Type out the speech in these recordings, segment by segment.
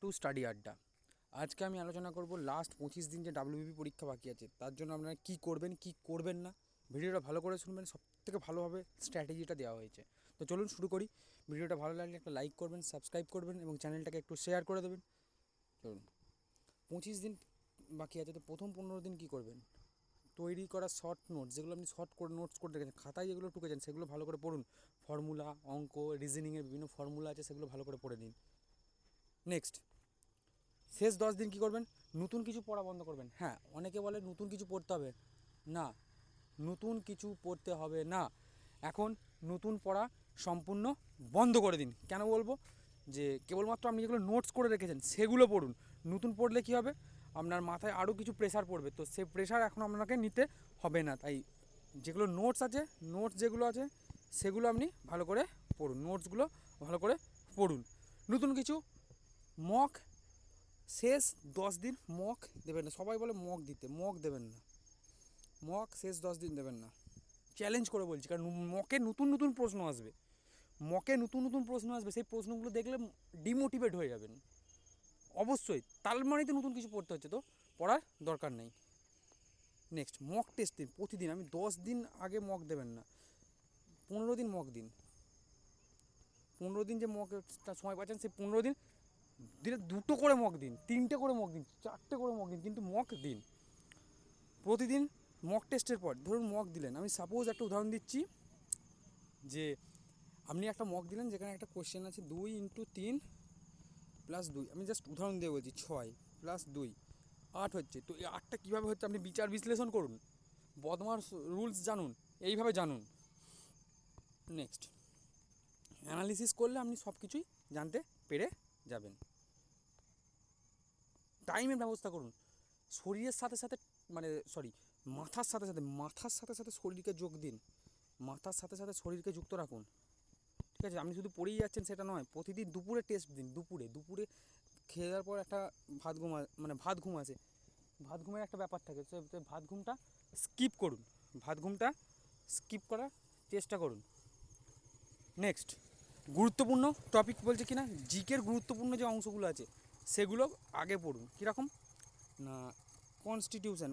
To study আড্ডা। আজকে আমি আলোচনা করব লাস্ট পঁচিশ দিন যে ডাব্লিউবি পরীক্ষা বাকি আছে, তার জন্য আপনারা কী করবেন কী করবেন না, ভিডিওটা ভালো করে শুনবেন সব থেকে ভালোভাবে স্ট্র্যাটেজিটা দেওয়া হয়েছে। তো চলুন শুরু করি। ভিডিওটা ভালো লাগলে একটা লাইক করবেন সাবস্ক্রাইব করবেন এবং চ্যানেলটাকে একটু শেয়ার করে দেবেন। চলুন। পঁচিশ দিন বাকি আছে, তো প্রথম পনেরো দিন কী করবেন? তৈরি করা শর্ট নোটস যেগুলো আপনি শর্ট করে নোটস করে রেখেছেন খাতায় যেগুলো টুকেছেন, সেগুলো ভালো করে পড়ুন। ফর্মুলা অঙ্ক রিজনিংয়ের বিভিন্ন ফর্মুলা আছে, সেগুলো ভালো করে পড়ে নিন। নেক্সট শেষ দশ দিন কী করবেন? নতুন কিছু পড়া বন্ধ করবেন। হ্যাঁ অনেকে বলে নতুন কিছু পড়তে হবে। না, নতুন কিছু পড়তে হবে না। এখন নতুন পড়া সম্পূর্ণ বন্ধ করে দিন। কেন বলব? যে কেবলমাত্র আপনি যেগুলো নোটস করে রেখেছেন, সেগুলো পড়ুন। নতুন পড়লে কী হবে? আপনার মাথায় আরও কিছু প্রেশার পড়বে। তো সেই প্রেশার এখন আপনাকে নিতে হবে না। তাই যেগুলো নোটস আছে নোটস যেগুলো আছে, সেগুলো আপনি ভালো করে পড়ুন। নোটসগুলো ভালো করে পড়ুন। নতুন কিছু মক শেষ দশ দিন মগ দেবেন না। সবাই বলে মগ দিতে, মগ দেবেন না। মগ, শেষ দশ দিন দেবেন না। চ্যালেঞ্জ করে বলছি, কারণ মকে নতুন নতুন প্রশ্ন আসবে। মকে নতুন নতুন প্রশ্ন আসবে, সেই প্রশ্নগুলো দেখলে ডিমোটিভেট হয়ে যাবেন। অবশ্যই তার মানেই নতুন কিছু পড়তে হচ্ছে তো, পড়ার দরকার নেই। নেক্সট মক টেস্ট দিন, প্রতিদিন, আমি দশ দিন আগে মক দেবেন না। পনেরো দিন মক দিন। পনেরো দিন যে মকটা সময় পাচ্ছেন, সেই পনেরো দিন দিনে দুটো করে মগ দিন, তিনটে করে মগ দিন, চারটে করে মগ দিন, কিন্তু মক দিন। প্রতিদিন মক টেস্টের পর, ধরুন মক দিলেন, আমি সাপোজ একটা উদাহরণ দিচ্ছি যে, আপনি একটা মক দিলেন যেখানে একটা কোশ্চেন আছে দুই ইন্টু তিন প্লাস দুই। আমি জাস্ট উদাহরণ দিয়ে বলছি, ছয় প্লাস দুই, আট হচ্ছে। তো এই আটটা কীভাবে হচ্ছে আপনি বিচার বিশ্লেষণ করুন বদমার রুলস জানুন, এইভাবে জানুন। নেক্সট অ্যানালিসিস করলে আপনি সব কিছুই জানতে পেরে যাবেন। টাইমের ব্যবস্থা করুন। শরীরের সাথে সাথে মানে সরি মাথার সাথে সাথে, মাথার সাথে সাথে শরীরকে যোগ দিন। মাথার সাথে সাথে শরীরকে যুক্ত রাখুন। ঠিক আছে? আপনি শুধু পড়েই যাচ্ছেন সেটা নয়, প্রতিদিন দুপুরে টেস্ট দিন, দুপুরে। দুপুরে খেয়ে দেওয়ার পর একটা ভাত ঘুম মানে ভাত ঘুম আছে। ভাত ঘুমের একটা ব্যাপার থাকে, সে ভাত ঘুমটা স্কিপ করুন। ভাত ঘুমটা স্কিপ করার চেষ্টা করুন। নেক্সট গুরুত্বপূর্ণ টপিক বলছে কি না জিকের গুরুত্বপূর্ণ যে অংশগুলো আছে সেগুলো আগে পড়ুন। কীরকম? না কনস্টিটিউশন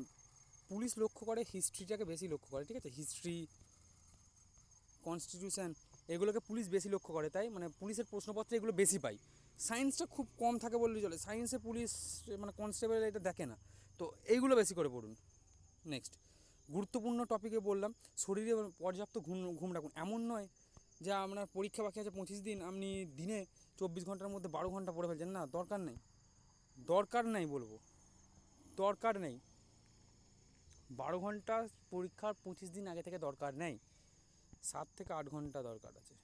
পুলিশ লক্ষ্য করে হিস্ট্রিটাকে বেশি লক্ষ্য করে, ঠিক আছে? হিস্ট্রি কনস্টিটিউশন এগুলোকে পুলিশ বেশি লক্ষ্য করে, তাই? মানে পুলিশের প্রশ্নপত্রে এগুলো বেশি পাই। সায়েন্সটা খুব কম থাকে বললেই চলে। সায়েন্সে পুলিশ মানে কনস্টেবল এটা দেখে না। তো এইগুলো বেশি করে পড়ুন। নেক্সট গুরুত্বপূর্ণ টপিকে বললাম, শরীরে পর্যাপ্ত ঘুম ঘুম রাখুন। এমন নয় যে আপনার পরীক্ষা বাকি আছে পঁচিশ দিন, আপনি দিনে চব্বিশ ঘণ্টার মধ্যে বারো ঘণ্টা পড়ে ফেলছেন। না, দরকার নেই। দরকার নেই বলব। দরকার নেই। বারো ঘণ্টা পরীক্ষার পঁচিশ দিন আগে থেকে দরকার নেই। সাত থেকে আট ঘণ্টা দরকার আছে।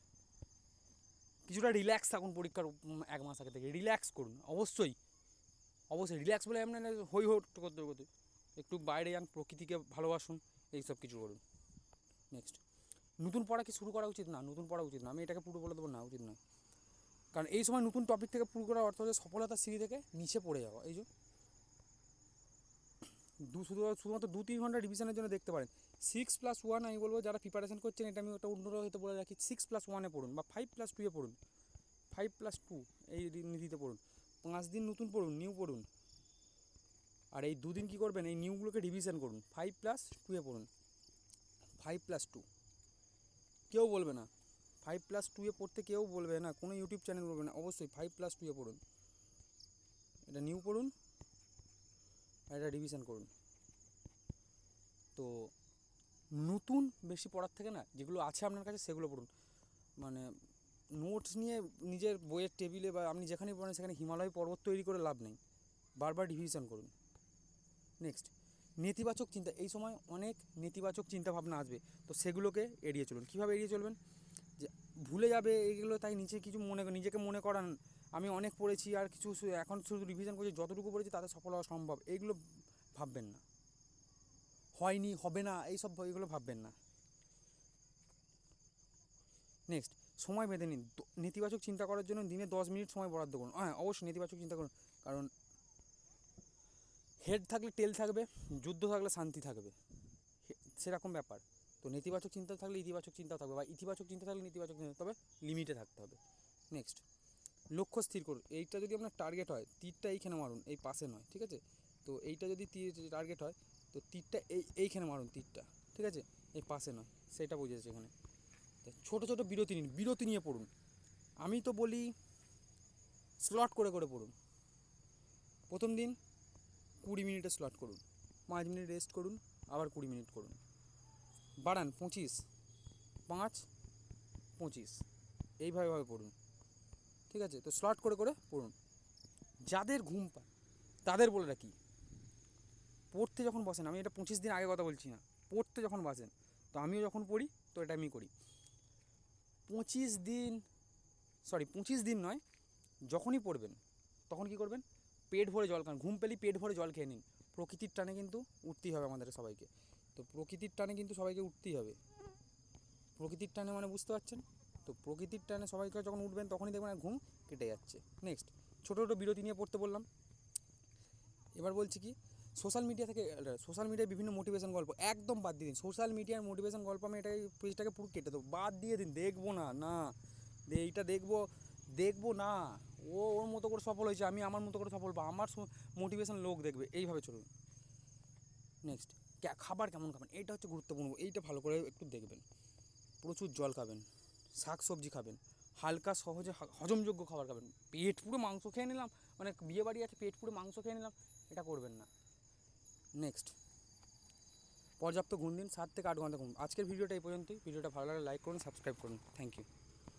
কিছুটা রিল্যাক্স থাকুন পরীক্ষার এক মাস আগে থেকে। রিল্যাক্স করুন, অবশ্যই। অবশ্যই রিল্যাক্স বলে না হই হই করতে করতে। একটু বাইরে যান, প্রকৃতিকে ভালোবাসুন, এইসব কিছু করুন। নেক্সট নতুন পড়া কি শুরু করা উচিত না? নতুন পড়া উচিত না। আমি এটাকে পুরো বলে দেবো না, উচিত নয়। কারণ এই সময় নতুন টপিক থেকে পুরো করার অর্থ হচ্ছে সফলতার সিঁড়ি থেকে নিচে পড়ে যাওয়া, এই যে। দু, শুধু, শুধুমাত্র দু, তিন ঘণ্টা রিভিশনের জন্য দেখতে পারেন। সিক্স প্লাস ওয়ান আমি বলব, যারা প্রিপারেশন করছেন, এটা আমি ওটা অন্যরা হয়তো বলে রাখি সিক্স প্লাস ওয়ানে পড়ুন বা ফাইভ প্লাস টুয়ে পড়ুন। ফাইভ প্লাস টু এই নীতিতে পড়ুন। পাঁচ দিন নতুন পড়ুন নিউ পড়ুন। আর এই দুদিন কী করবেন? এই নিউগুলোকে রিভিশন করুন। ফাইভ প্লাস টুয়ে পড়ুন। ফাইভ প্লাস টু কেউ বলবে না। ফাইভ প্লাস টুয়ে পড়তে কেউ বলবে না, কোনো ইউটিউব চ্যানেল বলবে না। অবশ্যই ফাইভ প্লাস টুয়ে পড়ুন। এটা নিউ পড়ুন আর এটা রিভিশন করুন। তো নতুন বেশি পড়ার থেকে না, যেগুলো আছে আপনার কাছে সেগুলো পড়ুন। মানে নোটস নিয়ে নিজের বইয়ের টেবিলে বা আপনি যেখানেই পড়েন সেখানে হিমালয় পর্বত তৈরি করে লাভ নেই। বারবার রিভিশন করুন। নেক্সট নেতিবাচক চিন্তা, এই সময় অনেক নেতিবাচক চিন্তা ভাবনা আসবে। তো সেগুলোকে এড়িয়ে চলুন। কীভাবে এড়িয়ে চলবেন? যে ভুলে যাবে এগুলো, তাই নিচে কিছু মনে নিজেকে মনে করান। আমি অনেক পড়েছি আর কিছু এখন শুধু রিভিশন করছি, যতটুকু পড়েছি তাতে সফল হওয়া সম্ভব। এইগুলো ভাববেন না। হয়নি, হবে না এইসব এগুলো ভাববেন না। নেক্সট সময় বেঁধে নিন। নেতিবাচক চিন্তা করার জন্য দিনে দশ মিনিট সময় বরাদ্দ করুন। হ্যাঁ অবশ্যই নেতিবাচক চিন্তা করুন। কারণ হেড থাকলে টেল থাকবে, যুদ্ধ থাকলে শান্তি থাকবে। সেরকম ব্যাপার। তো নেতিবাচক চিন্তা থাকলে ইতিবাচক চিন্তা থাকবে বা ইতিবাচক চিন্তা থাকলে নেতিবাচক চিন্তা, তবে লিমিটে থাকতে হবে। নেক্সট লক্ষ্য স্থির করুন। এইটা যদি আপনার টার্গেট হয়, তীরটা এইখানে মারুন, এই পাশে নয়, ঠিক আছে? তো এইটা যদি তীর টার্গেট হয়, তো তীরটা এই, এইখানে মারুন তীরটা, ঠিক আছে? এই পাশে নয়, সেটা বুঝেছে এখানে। ছোটো ছোটো বিরতি নিন, বিরতি নিয়ে পড়ুন। আমি তো বলি স্লট করে করে পড়ুন। প্রথম দিন কুড়ি মিনিটে স্লট করুন। পাঁচ মিনিট রেস্ট করুন, আবার কুড়ি মিনিট করুন। বাড়ান, পঁচিশ, পাঁচ, পঁচিশ। এইভাবে ভাবে পড়ুন ঠিক আছে? তো স্লট করে করে পড়ুন। যাদের ঘুম পায়, তাদের বলে রাখি, পড়তে যখন বসেন, আমি এটা পঁচিশ দিন আগে কথা বলছি না, পড়তে যখন বসেন, তো আমিও যখন পড়ি, তো এটা আমি করি। পঁচিশ দিন সরি পঁচিশ দিন নয়, যখনই পড়বেন, তখন কি করবেন? পেট ভরে জল খান, ঘুম পেলেই পেট ভরে জল খেয়ে নিন। প্রকৃতির টানে কিন্তু উঠতেই হবে আমাদের সবাইকে। তো প্রকৃতির টানে কিন্তু সবাইকে উঠতেই হবে। প্রকৃতির টানে মানে বুঝতে পারছেন? তো প্রকৃতির টানে সবাইকে যখন উঠবেন, তখনই দেখবেন আর ঘুম কেটে যাচ্ছে। নেক্সট ছোটো ছোটো বিরতি নিয়ে পড়তে বললাম। এবার বলছি কি সোশ্যাল মিডিয়া থেকে সোশ্যাল মিডিয়ায় বিভিন্ন মোটিভেশন গল্প একদম বাদ দিয়ে দিন। সোশ্যাল মিডিয়ার মোটিভেশন গল্প আমি এটাই পেজটাকে পুরো কেটে দেবো। বাদ দিয়ে দিন, দেখব না না। এইটা দেখব দেখব না। ও ওর মতো করে সফল হয়েছে, আমি আমার মতো করে সফল হব। আমার মোটিভেশন লোক দেখবে। এইভাবে চলুন। নেক্সট খাবার কেমন খাবেন? এইটা হচ্ছে গুরুত্বপূর্ণ। এইটা ভালো করে একটু দেখবেন। প্রচুর জল খাবেন, শাক সবজি খাবেন, হালকা সহজে হজমযোগ্য খাবার খাবেন। পেট পুরো মাংস খেয়ে নিলাম মানে বিয়ে বাড়ি আছে, পেট পুরো মাংস খেয়ে নিলাম, এটা করবেন না। নেক্সট পর্যাপ্ত ঘুম দিন, সাত থেকে আট ঘণ্টা ঘুম। আজকের ভিডিওটা এই পর্যন্তই। ভিডিওটা ভালো লাগলে লাইক করুন সাবস্ক্রাইব করুন। Thank you